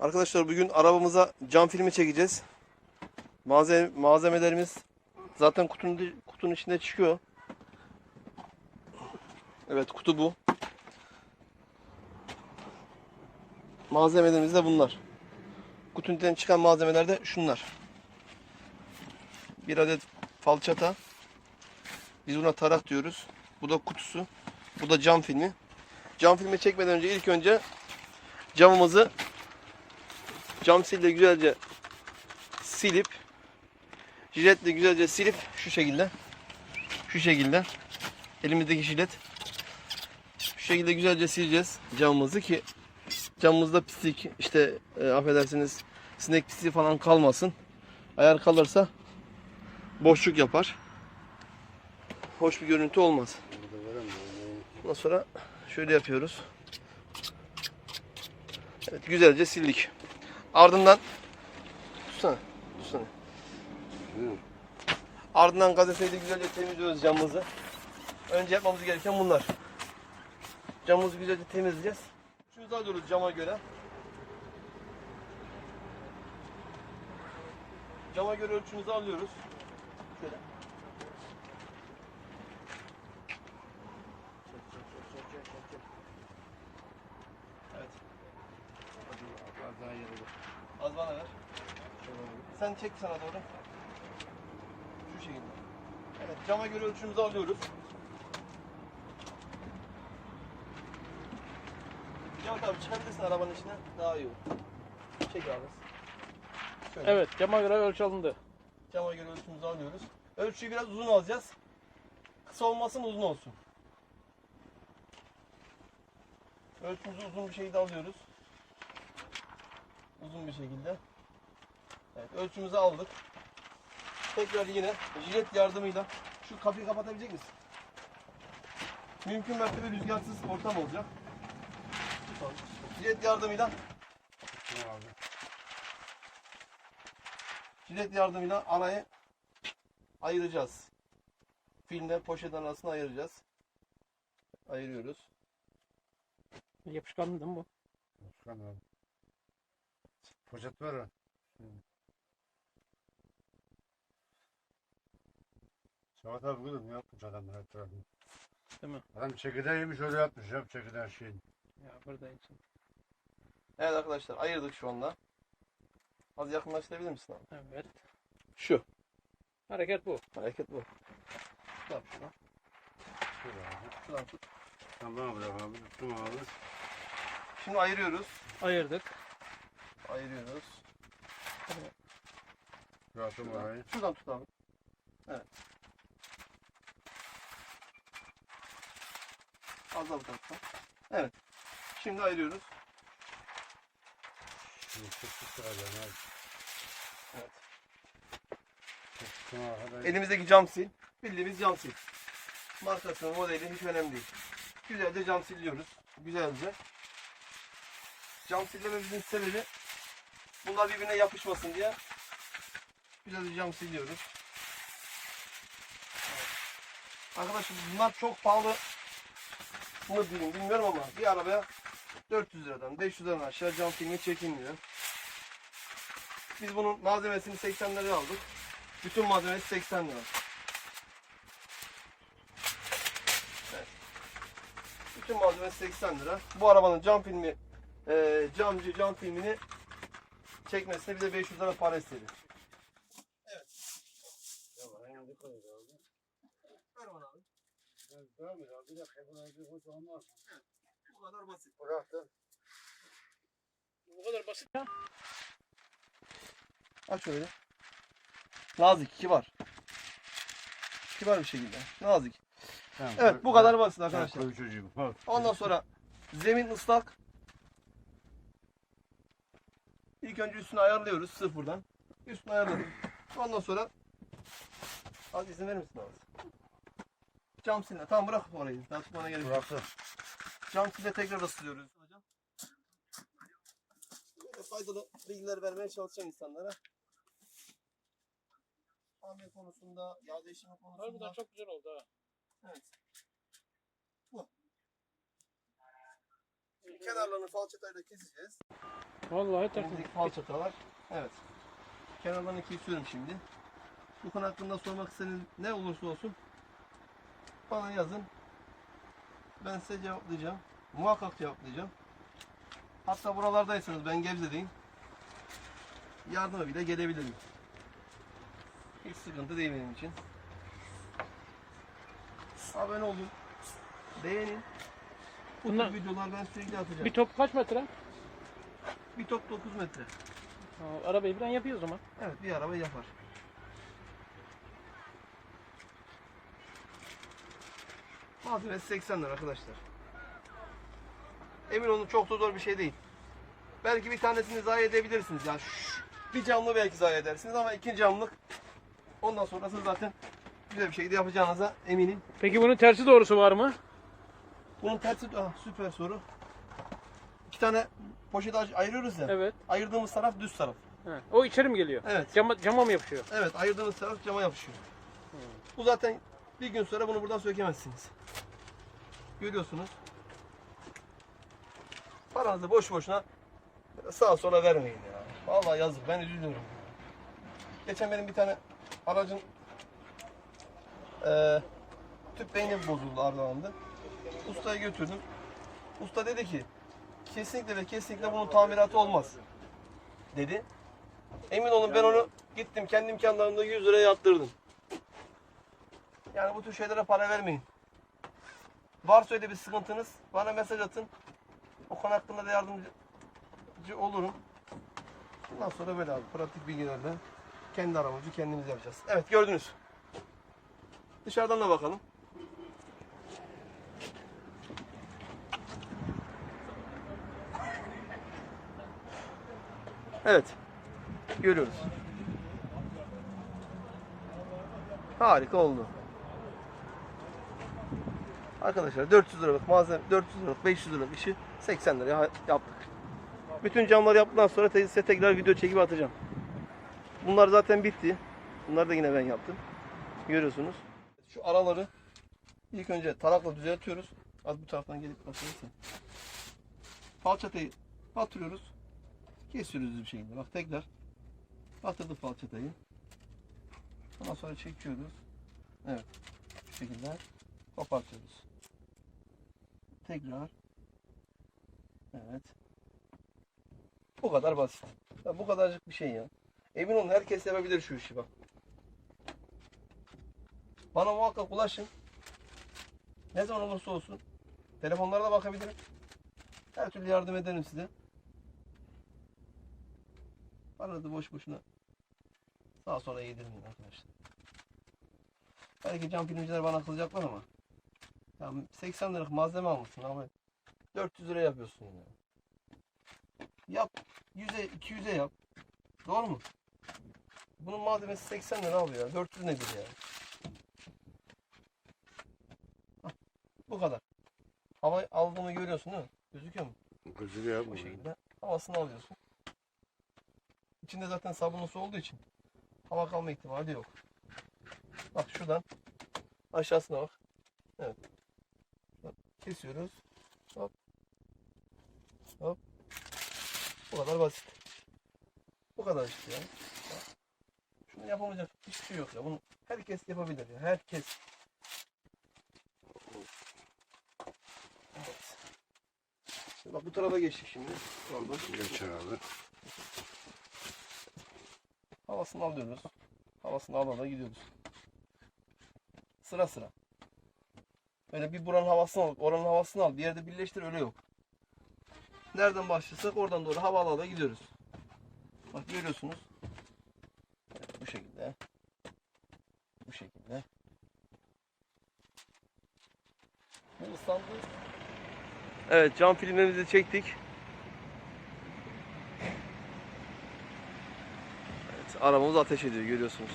Arkadaşlar bugün arabamıza cam filmi çekeceğiz. Malzeme, malzemelerimiz zaten kutunun, kutunun içinde çıkıyor. Evet kutu bu. Malzemelerimiz de bunlar. Kutunun çıkan malzemeler de şunlar. Bir adet falçata. Biz buna tarak diyoruz. Bu da kutusu. Bu da cam filmi. Cam filmi çekmeden önce ilk önce camımızı cam sille güzelce silip jiletle güzelce silip şu şekilde şu şekilde elimizdeki jilet şu şekilde güzelce sileceğiz camımızı ki camımızda pislik işte e, affedersiniz sinek pisliği falan kalmasın. Eğer kalırsa boşluk yapar. Hoş bir görüntü olmaz. Ondan sonra şöyle yapıyoruz. Evet güzelce sildik. Ardından tutsana, tutsana. Ardından gazeteyi de güzelce temizliyoruz camımızı. Önce yapmamız gereken bunlar. Camımızı güzelce temizleyeceğiz. Şunu alıyoruz cama göre. Cama göre ölçümüzü alıyoruz. Şöyle. Evet. Az daha yeri Az bana ver. Sen çek sana doğru. Şu şekilde. Evet, cama göre ölçümüzü alıyoruz. Cevat abi çıkabilirsin arabanın içine. Daha iyi olur. Çek abi. Şöyle. Evet cama göre ölçü alındı. Cama göre ölçümüzü alıyoruz. Ölçüyü biraz uzun alacağız. Kısa olmasın uzun olsun. Ölçümüzü uzun bir şekilde alıyoruz. Uzun bir şekilde. Evet ölçümüzü aldık. Tekrar yine jilet yardımıyla şu kapıyı kapatabilecek misin? Mümkün mertebe rüzgarsız ortam olacak. Jilet yardımıyla. Jilet yardımıyla arayı ayıracağız. Filmle poşet arasını ayıracağız. Ayırıyoruz. Yapışkanlı değil mi bu? Abi. Poşet var mı? Savat abi kızım ne yapmış adamlar her tarafını? Değil mi? Adam çekirdeği yemiş öyle yapmış ya çekirdeğin şeyini. Ya buradayız. Evet arkadaşlar ayırdık şu anda. Az yakınlaştırabilir misin abi? Evet. Şu. Hareket bu. Hareket bu. Abi şuradan. Şöyle abi. Şuradan tut. Bana bırak abi. Tuttum abi. Şimdi ayırıyoruz. Ayırdık. Ayırıyoruz. Şuradan, şuradan tut abi. Evet. Az daha bu taraftan. Evet. Şimdi ayırıyoruz. Şimdi çık çıkacağım abi. Evet. Çıktım abi. Elimizdeki cam sil. Bildiğimiz cam sil. Markası, modeli hiç önemli değil. Güzelce cam siliyoruz. Güzelce. Cam silmemizin sebebi bunlar birbirine yapışmasın diye güzelce cam siliyoruz. Evet. Arkadaşlar bunlar çok pahalı mı diyeyim bilmiyorum ama bir arabaya 400 liradan 500 liradan aşağı cam filmi çekilmiyor. Biz bunun malzemesini 80 liraya aldık. Bütün malzemesi 80 lira. Bütün malzemesi 80 lira. Bu arabanın cam filmi, e, camcı cam filmini çekmesine bize 500 lira para istedi. Ya bana ne koyuyor abi? Ver bana abi. Ben devam et abi. Bir dakika buna bir koy olmaz. Bu kadar basit. Bıraktım. Bu kadar basit ya. Aç öyle. Nazik, kibar. Kibar bir şekilde. Nazik. Tamam, Evet bu kadar basit arkadaşlar. Ondan sonra zemin ıslak. İlk önce üstünü ayarlıyoruz sıfırdan. Üstünü ayarladık. Ondan sonra az izin verir misin abi? Cam silme. Tamam bırak orayı. Daha tutmana gerek yok. Bıraktım. Cam silme tekrar ısıtıyoruz. Hocam. Böyle faydalı bilgiler vermeye çalışacağım insanlara. Tamir konusunda, yağ değişimi konusunda. Harbiden çok güzel oldu ha. Evet. Şimdi kenarlarını falçatayla keseceğiz. Vallahi takım. Elimizdeki falçatalar. Evet. Kenarlarını kesiyorum şimdi. Bu konu hakkında sormak istediğiniz ne olursa olsun bana yazın. Ben size cevaplayacağım. Muhakkak cevaplayacağım. Hatta buralardaysanız ben Gebze'deyim. Yardıma bile gelebilirim. Hiç sıkıntı değil benim için. Abone olun. Beğenin. Bu tür Bunlar videolar ben sürekli atacağım. bir top kaç metre? Bir top 9 metre. Aa, arabayı birden yapıyor o zaman. Evet bir araba yapar. Malzemesi 80 lira arkadaşlar. Emin olun çok da zor bir şey değil. Belki bir tanesini zayi edebilirsiniz. Yani şu- bir camlı belki zayi edersiniz ama iki camlık ondan sonrası zaten güzel bir şekilde yapacağınıza eminim. Peki bunun tersi doğrusu var mı? Bunun tersi ah, süper soru. İki tane poşet ay- ayırıyoruz ya. Evet. Ayırdığımız taraf düz taraf. He. O içeri mi geliyor? Evet. Cama, cama mı yapışıyor? Evet ayırdığınız taraf cama yapışıyor. Bu zaten bir gün sonra bunu buradan sökemezsiniz. Görüyorsunuz. Paranızı boş boşuna sağa sola vermeyin ya. Vallahi yazık ben üzülüyorum. Geçen benim bir tane aracın eee tüp beyni bozuldu ardalandı. Ustaya götürdüm. Usta dedi ki kesinlikle ve kesinlikle bunun tamiratı olmaz dedi. Emin olun ben onu gittim kendi imkanlarımda 100 liraya yaptırdım. Yani bu tür şeylere para vermeyin. Varsa öyle bir sıkıntınız bana mesaj atın. O konu hakkında da yardımcı olurum. Bundan sonra böyle abi pratik bilgilerle kendi aramızı kendimiz yapacağız. Evet gördünüz. Dışarıdan da bakalım. Evet. Görüyoruz. Harika oldu. Arkadaşlar 400 liralık malzeme, 400 liralık, 500 liralık işi 80 liraya yaptık. Bütün camları yaptıktan sonra size tekrar video çekip atacağım. Bunlar zaten bitti. Bunları da yine ben yaptım. Görüyorsunuz. Şu araları ilk önce tarakla düzeltiyoruz. Az bu taraftan gelip bakıyorsun. Falçatayı batırıyoruz. Kesiyoruz bir şekilde. Bak tekrar batırdık falçatayı. Ondan sonra çekiyoruz. Evet. Bu şekilde kopartıyoruz. Tekrar. Evet. Bu kadar basit. Ya bu kadarcık bir şey ya. Emin olun herkes yapabilir şu işi bak. Bana muhakkak ulaşın. Ne zaman olursa olsun. Telefonlara da bakabilirim. Her türlü yardım ederim size. Da boş boşuna sağa sola yedirmeyin arkadaşlar. Belki cam filmciler bana kızacaklar ama. Ya 80 liralık malzeme almışsın abi. 400 lira yapıyorsun ya. Yap. 100'e 200'e yap. Doğru mu? Bunun malzemesi 80 lira ya. 400 nedir ya? Hah, Bu kadar. Hava aldığımı görüyorsun değil mi? Gözüküyor mu? Gözünü yapma. Bu şekilde havasını alıyorsun. İçinde zaten sabunlu su olduğu için hava kalma ihtimali yok. Bak şuradan aşağısına bak. Evet. Bak, Kesiyoruz. Hop. Hop. Bu kadar basit. Bu kadar işte ya. Bak. Şunu yapamayacak hiçbir şey yok ya. Bunu herkes yapabilir ya. Herkes. Evet. Bak bu tarafa geçtik şimdi. Pardon. Geç abi. Havasını alıyoruz. Havasını ala ala gidiyoruz. Sıra sıra. Öyle bir buranın havasını al, oranın havasını al. Bir yerde birleştir öyle yok. Nereden başlasak oradan doğru hava ala gidiyoruz. Bak görüyorsunuz. Evet, bu şekilde. Bu şekilde. Bu ıslandı. Evet cam filmlerimizi çektik. Arabamız ateş ediyor görüyorsunuz.